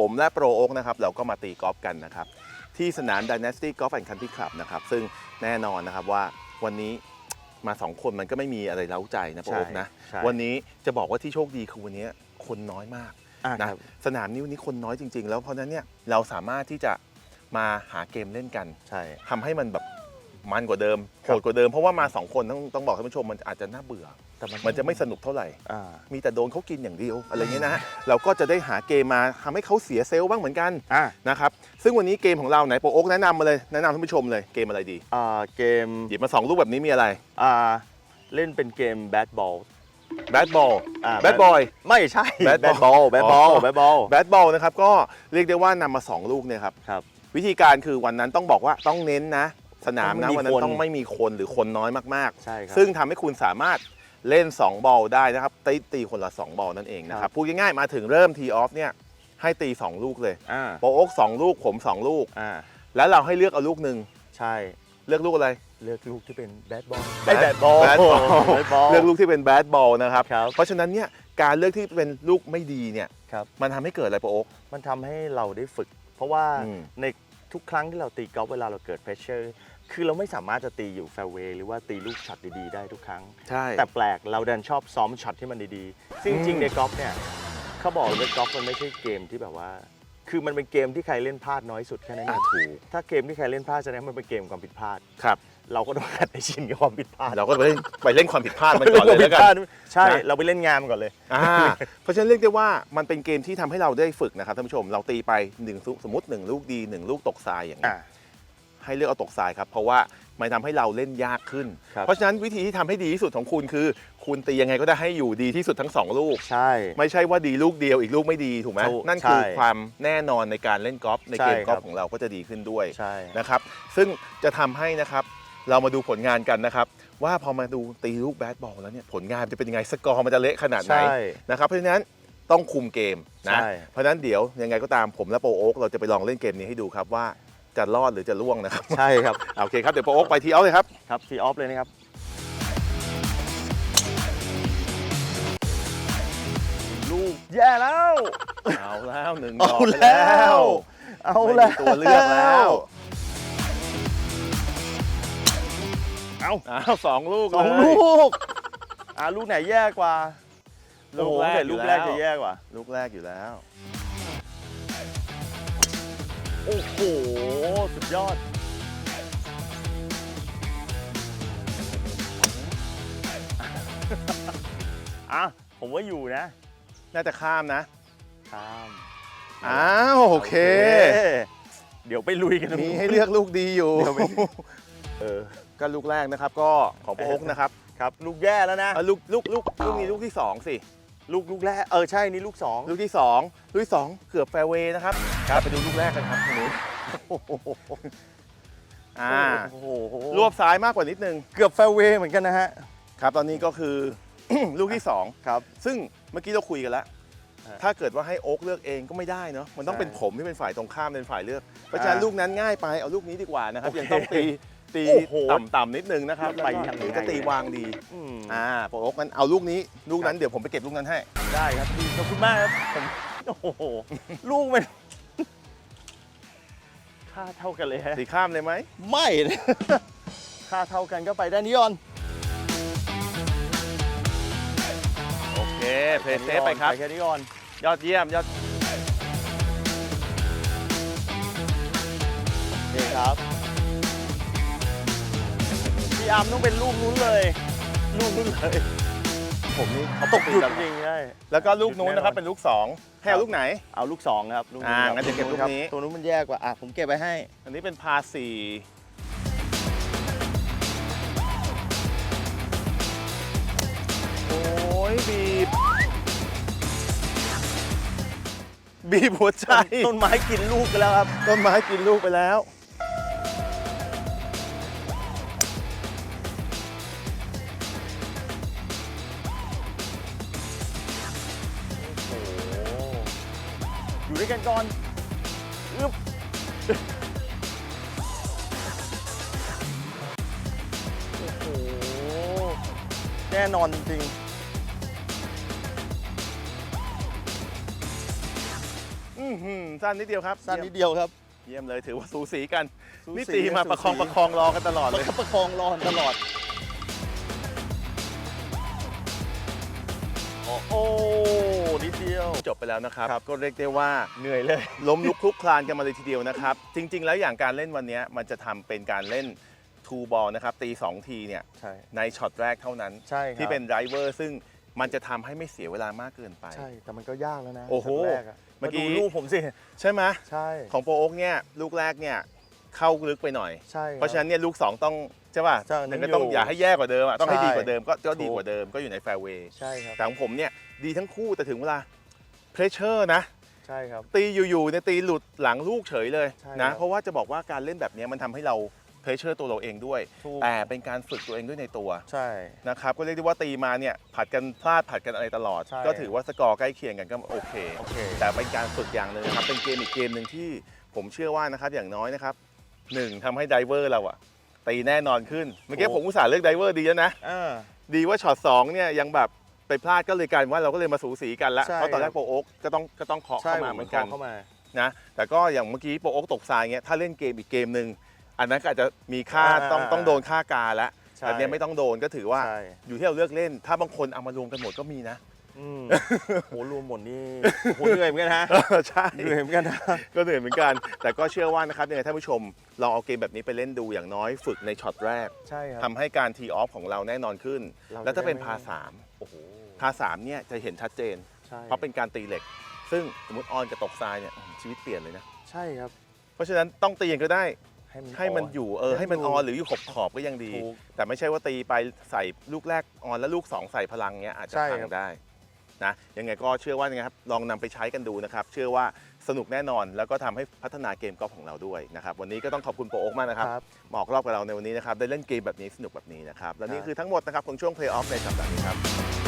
ผมและโปรโอ๊กนะครับเราก็มาตีกอล์ฟกันนะครับที่สนาม Dynasty Golf and Country Club นะครับซึ่งแน่นอนนะครับว่าวันนี้มาสองคนมันก็ไม่มีอะไรเล้าใจนะโปรโอ๊กนะใช่ วันนี้จะบอกว่าที่โชคดีคือวันนี้คนน้อยมาก อะนะครับสนามนี้วันนี้คนน้อยจริง ๆ แล้วเพราะฉะนั้นเนี่ยเราสามารถที่จะมาหาเกมเล่นกันใช่ ทำให้มันแบบมันกว่าเดิมคโหรับดกว่าเดิมเพราะว่ามาสองคนต้องต้องบอกท่านผู้ชมมันอาจจะน่าเบื่อ แต่มัน มันจะไม่สนุกเท่าไหร่ อ่า มีแต่โดนเขากินอย่างเดียวอะไรเงี้ยนะฮะเราก็จะได้หาเกมมาทำให้เขาเสียเซลล์บ้างเหมือนกันอะนะครับซึ่งวันนี้เกมของเราไหนโปรโอ๊กแนะนำมาเลยแนะนำท่านผู้ชมเลยเกมอะไรดีอ่าเกมหยิบมาสองลูกแบบนี้มีอะไรอ่าเล่นเป็นเกมแบดบอล แบดบอลอ่า แบดบอย ไม่ใช่ Bad ball บอลแบดบอลอ๋อ แบดบอลแบดบอลนะครับก็เรียกได้ว่านำมาสองลูกเนี่ยครับ ครับ วิธีการคือวันนั้นต้องบอกว่าต้องเน้นนะ สนามนะต้องไม่มีวันนั้นคนต้องไม่มีคนหรือคนน้อยมากใช่ครับๆซึ่งทำให้คุณสามารถ เล่น 2 บอลได้นะครับตีตีคนละ 2 บอลนั่นเองนะคครัรับ บพูดง่ายๆมาถึงเริ่มทีออฟเนี่ยให้ตี 2 ลูกเลยอ่าโปรโอ๊กสองลูกผม 2 ลูก อ่าแล้วเราให้เลือกเอาลูกหนึ่งใช่เลือกลูกอะไร เลือกลูกที่เป็นแบดบอล Bad แบดบอล Bad ball แบดบอล เลือกลูกที่เป็นแบดบอลนะครับ ครับ เพราะฉะนั้นเนี่ยการเลือกที่เป็นลูกไม่ดีเนี่ยครับ มันทำให้เกิดอะไรโปรโอ๊ก มันทำให้เราได้ฝึก เพราะว่าอืมในทุกครั้งที่เราตีกอล์ฟเวลาเราเกิดเพรสเชอร์ คือเราไม่สามารถจะตีอยู่แฟร์เวย์หรือว่าตีลูกช็อตดีๆได้ทุกครั้ง ใช่ แต่แปลกเราดันชอบซ้อมช็อตที่มันดีๆ ซึ่งจริงอืมๆในกอล์ฟเนี่ยเขาบอกเลยว่ากอล์ฟมันไม่ใช่เกมที่แบบว่า คือมันเป็นเกมที่ใครเล่นพลาดน้อยสุดแค่นั้นเออะงถูก ถ้าเกมที่ใครเล่นพลาดแสดงว่ามันเป็นเกมความผิดพลาด ครับ เราก็ต้องหัดให้ชินกับความผิดพลาดเราก็ไปเล่นไปเล่นความผิดพลาดมันก่อนเลยแล้วกัน ใช่ นะ เราไปเล่นงานมันก่อนเลย อ่าเพราะฉะนั้นเรียกได้ว่ามันเป็นเกมที่ทำให้เราได้ฝึกนะครับท่านผู้ชมเราตีไปหนึ่งสมมติหนึ่งลูกดีหนึ่งลูกตกทรายอย่างนี้อ่าย ให้เลือกเอาตกทรายครับ เพราะว่ามันทำให้เราเล่นยากขึ้น ครับ เพราะฉะนั้นวิธีที่ทำให้ดีที่สุดของคุณคือ คุณตียังไงก็ได้ให้อยู่ดีที่สุดทั้งสองลูก ใช่ ไม่ใช่ว่าดีลูกเดียวอีกลูกไม่ดีถูกไหมถูกนั่นคือใช่ความแน่นอนในการเล่นกอล์ฟในเกมใช่กอล์ครัฟบของเราก็จะดีขึ้นด้วย ใช่ นะครับ ซึ่งจะทำให้นะครับ เรามาดูผลงานกันนะครับ ว่าพอมาดูตีลูกแบดบอลแล้วเนี่ยผลงานจะเป็นยังไง สกอร์มันจะเละขนาดไหนใช่นะครับ เพราะฉะนั้นต้องคุมเกมนะ ใช่ เพราะฉะนั้นเดี๋ยวยังไงก็ตามผมและโปรโอ๊กเราจะไปลองเล่นเกมนี้ให้ดูครับว่า จะรอดหรือจะล่วงนะครับใช่ครับ โอเคครับเดี๋ยวโปรโอ๊กไปทีเอาเลยครับครับทีออฟเลยนะครับลูกแย่แล้วเอาแล้วหนึ่งดเอาอกไปแล้แล้ววเอาไม่แล้วมีตัวเลือกแล้วเอาอ้าวสองลูกสองเลยลูกอ่าลูกไหนแย่กว่าลูกแรกโอ้โหแต่ลูกแรกจะแย่กว่า ลูกแรกอยู่แล้ว โอ้โห สุดยอด อะ ผมว่าอยู่นะ น่าจะข้ามนะข้ามอ้าวโอเค เดี๋ยวไปลุยกันตรงมีนู้น ให้เลือกลูกดีอยู่ เดี๋ยวไป เออ ก็ลูกแรกนะครับ ก็ของโปรโอ๊กนะครับครับ ลูกแย่แล้วนะ เอาลูกลูกลูกลูกนี้ลูกที่สองสิ ลูกลูกแรกเออใช่นี่ลูกสองลูกที่สองลูกที่สองเกือบแฟร์เวย์นะครับครับไปดูลูกแรกกันครับคุณนุ้ยอ่าโอ้โหรวบซ้ายมากกว่านิดนึง เกือบแฟร์เวย์เหมือนกันนะฮะครับตอนนี้ก็คือ ลูกที่สองครับ ซึ่งเมื่อกี้เราคุยกันแล้วฮะถ้าเกิดว่าให้โอ๊กเลือกเองก็ไม่ได้เนาะมันต้องใช่เป็นผมที่เป็นฝ่ายตรงข้ามเป็นฝ่ายเลือกเพราะฉะนั้นอ่าลูกนั้นง่ายไปเอาลูกนี้ดีกว่านะครับโอเคยังต้องตี ตีโอ้โห ต่ำๆนิดนึงนะครับไปแล้วก็ยังไงหรือจะตีวางดีอืมอ่าโปรโอ๊กงั้นเอาลูกนี้ลูกนั้นเดี๋ยวผมไปเก็บลูกนั้นให้ ได้ครับพี่ขอบคุณมากครับผมโอ้โห ลูกมันค่าเท่ากันเลยฮะ ตีข้ามเลยไหมไม่ค่าเท่ากันก็ไปได้นิยอน โอเคเพลย์เซฟไปครับไปแค่นี้ก่อนยอดเยี่ยมยอด นี่ครับ พี่อาร์มต้องเป็นลูกนู้นเลยลูกนู้นเลยผมนี่เขาตกหยุดกันจริงๆได้แล้วก็ลูกนู้นนะครับเป็นลูกสองให้เอาลูกไหนเอาลูกสองนะครับลูกอ่าครับงั้นจะเก็บลูกนี้ตัวนู้นมันแย่กว่าอะผมเก็บไว้ให้ อันนี้เป็นพาสี่โอ้ยบีบบีบหัวใจต้นไม้กินลูกกันแล้วครับ ต้นไม้กินลูกไปแล้ว อยู่ด้วยกันก่อนอึ๊บโอ้โหแน่นอนจริงๆอื้อหือสั้นนิดเดียวครับสั้นนิดเดียวครับ เยี่ยมเลยถือว่าสูสีกันสูนี่สีตีมาสูประคองสี ประคองรอกันตลอดประเลยคับประคองรอนตลอด โอ้โอ้นิด เดียว จบไปแล้วนะครับครับ ก็เรียกได้ว่าเหนื่อยเลย ล้มลุกคลุกคลานกันมาเลยทีเดียวนะครับ จริง ๆ แล้วอย่างการเล่นวันนี้มันจะทำเป็นการเล่นทูบอลนะครับ ตี 2 ทีเนี่ย ใช่ ในช็อตแรกเท่านั้น ใช่ครับ ที่เป็นไดรเวอร์ซึ่งมันจะทำให้ไม่เสียเวลามากเกินไป ใช่ แต่มันก็ยากแล้วนะโอ้โหช็ตแรกะเมื่อกี้าดูรูปผมสิ ใช่ไหมใช่ของโปรโอ๊กเนี่ยลูกแรกเนี่ยเข้าลึกไปหน่อย ใช่คบ เพราะฉะนั้นเนี่ยลูก 2 ต้อง ใช่ป่ะใช่มันก็ต้องยังอยู่อย่าให้แย่กว่าเดิมอะต้องให้ใช่ ดีกว่าเดิมก็ก็ดีถูกกว่าเดิมก็อยู่ในแฟร์เวย์ใช่ครับ แต่ของผมเนี่ย ดีทั้งคู่แต่ถึงเวลาเพรสเชอร์นะ ใช่ครับ ตีอยู่ๆเนี่ยตีหลุดหลังลูกเฉยเลยใช่นะครับเพราะว่าจะบอกว่าการเล่นแบบเนี้ยมันทำให้เราเพรสเชอร์ตัวเราเองด้วย ถูก แต่เป็นการฝึกตัวเองด้วยในตัวใช่ นะครับก็เรียกได้ว่าตีมาเนี่ยผัดกันพลาดผัดกันอะไรตลอด ใช่ ก็ถือว่าสกอร์ใกล้เคียงกันก็โอเค โอเค แต่เป็นการฝึกอย่างหนึ่งนะครับ เป็นเกมอีกเกมหนึ่งที่ผมเชื่อว่านะครับอย่างน้อยนะครับหนึ่งทำให้ไดเวอร์เราอะตีแน่นอนขึ้น เมื่อกี้ถูก ผมอุตส่าห์เลือกไดเวอร์ดีแล้วนะอ่าดีว่าช็อตสองเนี่ยยังแบบ ไปพลาดก็เลยกลายเป็นว่าเราก็เลยมาสูสีกันละใช่ เพราะตอนแรครักบโปรโอ๊กก็ต้องก็ต้องเคาะใช่เข้ามาเหมือนกัน เข้ามา นะแต่ก็อย่างเมื่อกี้โปรโอ๊กตกทรายเงี้ยถ้าเล่นเกมอีกเกมหนึ่งอันนั้นก็อาจจะมีค่าอ่าต้องต้องโดนค่ากาแล้วใช่แต่เนี้ยไม่ต้องโดนก็ถือว่า ใช่ อยู่ที่เราเลือกเล่น ถ้าบางคนเอามารวมกันหมดก็มีนะ อืมโหรวมหมดนี่โหเหนื่อยเหมือนกันฮะใช่ เหนื่อยเหมือนกันนะ ก็เหนื่อยเหมือนกัน แต่ก็เชื่อว่านะครับยังไงท่านผู้ชมลองเอาเกมแบบนี้ไปเล่นดูอย่างน้อยฝึกในช็อตแรกใช่ครับทำให้การทีออฟของเราแน่นอนขึ้น เราจะแล้วถ้าเป็นได้ไม่ พาสามโอ้โห พาสามเนี่ยจะเห็นชัดเจน ใช่เพราะเป็นการตีเหล็ก ซึ่งสมมติออนกับตกทรายเนี่ยอื้อหือชีวิตเปลี่ยนเลยนะ ใช่ครับ เพราะฉะนั้นต้องตียังก็ได้ ให้มันให้มันอยู่เออให้มันออนหรืออยู่ขอบขอบๆก็ยังดี ถูก แต่ไม่ใช่ว่าตีไปใส่ลูกแรกออนแล้วลูก 2 ใส่พลังเงี้ยอาจจะใช่พัครังบได้นะยังไงก็เชื่อว่ายังไงครับลองนำไปใช้กันดูนะครับ เชื่อว่าสนุกแน่นอนแล้วก็ทำให้พัฒนาเกมกอล์ฟของเราด้วยนะครับวันนี้ก็ต้องขอบคุณโปรโอ๊กมากนะครับครับมาออกรอบกับเราในวันนี้นะครับได้เล่นเกมแบบนี้สนุกแบบนี้นะครับและนี่ครับ คือทั้งหมดนะครับของช่วง Play Off ในสัปดาห์นี้ครับ